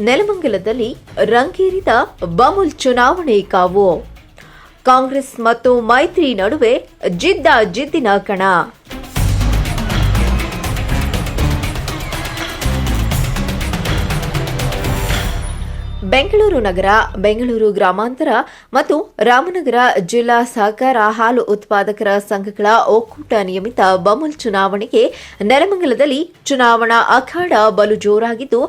ನೆಲಮಂಗಲದಲ್ಲಿ ರಂಗೇರಿದ ಬಮುಲ್ ಚುನಾವಣೆ ಕಾವು. ಕಾಂಗ್ರೆಸ್ ಮತ್ತು ಮೈತ್ರಿ ನಡುವೆ ಜಿದ್ದ ಜಿದ್ದಿನ ಕಣ. ಬೆಂಗಳೂರು ನಗರ, ಬೆಂಗಳೂರು ಗ್ರಾಮಾಂತರ ಮತ್ತು ರಾಮನಗರ ಜಿಲ್ಲಾ ಸಹಕಾರ ಹಾಲು ಉತ್ಪಾದಕರ ಸಂಘಗಳ ಒಕ್ಕೂಟ ನಿಯಮಿತ ಬಮುಲ್ ಚುನಾವಣೆಗೆ ನೆಲಮಂಗಲದಲ್ಲಿ ಚುನಾವಣಾ ಅಖಾಡ ಬಲು ಜೋರಾಗಿದ್ದು,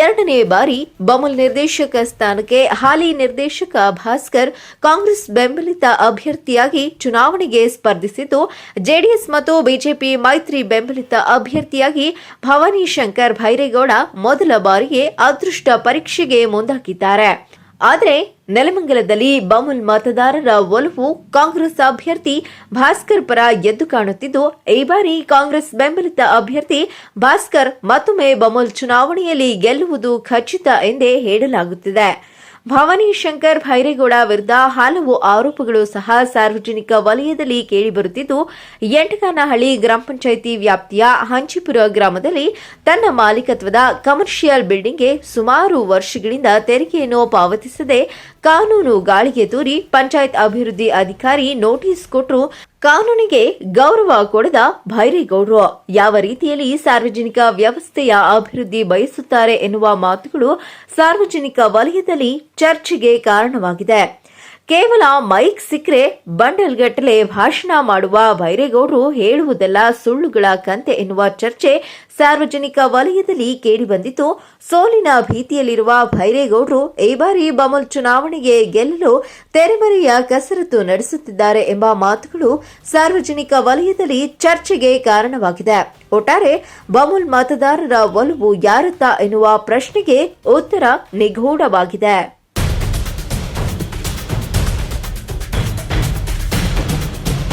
ಎರಡನೇ ಬಾರಿ ಬಮುಲ್ ನಿರ್ದೇಶಕ ಸ್ಥಾನಕ್ಕೆ ಹಾಲಿ ನಿರ್ದೇಶಕ ಭಾಸ್ಕರ್ ಕಾಂಗ್ರೆಸ್ ಬೆಂಬಲಿತ ಅಭ್ಯರ್ಥಿಯಾಗಿ ಚುನಾವಣೆಗೆ ಸ್ಪರ್ಧಿಸಿದ್ದು, ಜೆಡಿಎಸ್ ಮತ್ತು ಬಿಜೆಪಿ ಮೈತ್ರಿ ಬೆಂಬಲಿತ ಅಭ್ಯರ್ಥಿಯಾಗಿ ಭವಾನಿ ಶಂಕರ್ ಭೈರೇಗೌಡ ಮೊದಲ ಬಾರಿಗೆ ಅದೃಷ್ಟ ಪರೀಕ್ಷೆಗೆ ಮುಂದಾಗಿದ್ದಾರೆ ಆದರೆ ನೆಲಮಂಗಲದಲ್ಲಿ ಬಮುಲ್ ಮತದಾರರ ಒಲವು ಕಾಂಗ್ರೆಸ್ ಅಭ್ಯರ್ಥಿ ಭಾಸ್ಕರ್ ಪರ ಎದ್ದು ಕಾಣುತ್ತಿದ್ದು, ಈ ಬಾರಿ ಕಾಂಗ್ರೆಸ್ ಬೆಂಬಲಿತ ಅಭ್ಯರ್ಥಿ ಭಾಸ್ಕರ್ ಮತ್ತೊಮ್ಮೆ ಬಮುಲ್ ಚುನಾವಣೆಯಲ್ಲಿ ಗೆಲ್ಲುವುದು ಖಚಿತ ಎಂದೇ ಹೇಳಲಾಗುತ್ತಿದೆ. ಭವಾನಿ ಶಂಕರ್ ಭೈರೇಗೌಡ ವಿರುದ್ಧ ಹಲವು ಆರೋಪಗಳು ಸಹ ಸಾರ್ವಜನಿಕ ವಲಯದಲ್ಲಿ ಕೇಳಿಬರುತ್ತಿದ್ದು ಎಂಟಗಾನಹಳ್ಳಿ ಗ್ರಾಮ ಪಂಚಾಯಿತಿ ವ್ಯಾಪ್ತಿಯ ಹಂಚಿಪುರ ಗ್ರಾಮದಲ್ಲಿ ತನ್ನ ಮಾಲೀಕತ್ವದ ಕಮರ್ಷಿಯಲ್ ಬಿಲ್ಡಿಂಗ್ಗೆ ಸುಮಾರು ವರ್ಷಗಳಿಂದ ತೆರಿಗೆಯನ್ನು ಪಾವತಿಸದೆ ಕಾನೂನು ಗಾಳಿಗೆ ತೂರಿ ಪಂಚಾಯತ್ ಅಭಿವೃದ್ಧಿ ಅಧಿಕಾರಿ ನೋಟಿಸ್ ಕೊಟ್ಟರು. ಕಾನೂನಿಗೆ ಗೌರವ ಕೊಡದ ಭೈರೇಗೌಡರು. ಯಾವ ರೀತಿಯಲ್ಲಿ ಸಾರ್ವಜನಿಕ ವ್ಯವಸ್ಥೆಯ ಅಭಿವೃದ್ಧಿ ಬಯಸುತ್ತಾರೆ ಎನ್ನುವ ಮಾತುಗಳು ಸಾರ್ವಜನಿಕ ವಲಯದಲ್ಲಿ ಚರ್ಚೆಗೆ ಕಾರಣವಾಗಿದೆ. ಕೇವಲ ಮೈಕ್ ಸಿಕ್ಕರೆ ಬಂಡಲ್ ಗಟ್ಟಲೆ ಭಾಷಣ ಮಾಡುವ ಭೈರೇಗೌಡರು ಹೇಳುವುದೆಲ್ಲ ಸುಳ್ಳುಗಳ ಕಂತೆ ಎನ್ನುವ ಚರ್ಚೆ ಸಾರ್ವಜನಿಕ ವಲಯದಲ್ಲಿ ಕೇಳಿಬಂದಿತ್ತು ಸೋಲಿನ ಭೀತಿಯಲ್ಲಿರುವ ಭೈರೇಗೌಡರು ಈ ಬಾರಿ ಬಮಲ್ ಚುನಾವಣೆಗೆ ಗೆಲ್ಲಲು ತೆರೆಮರೆಯ ಕಸರತ್ತು ನಡೆಸುತ್ತಿದ್ದಾರೆ ಎಂಬ ಮಾತುಗಳು ಸಾರ್ವಜನಿಕ ವಲಯದಲ್ಲಿ ಚರ್ಚೆಗೆ ಕಾರಣವಾಗಿದೆ. ಒಟ್ಟಾರೆ ಬಮುಲ್ ಮತದಾರರ ಒಲವು ಯಾರತ್ತ ಎನ್ನುವ ಪ್ರಶ್ನೆಗೆ ಉತ್ತರ ನಿಗೂಢವಾಗಿದೆ.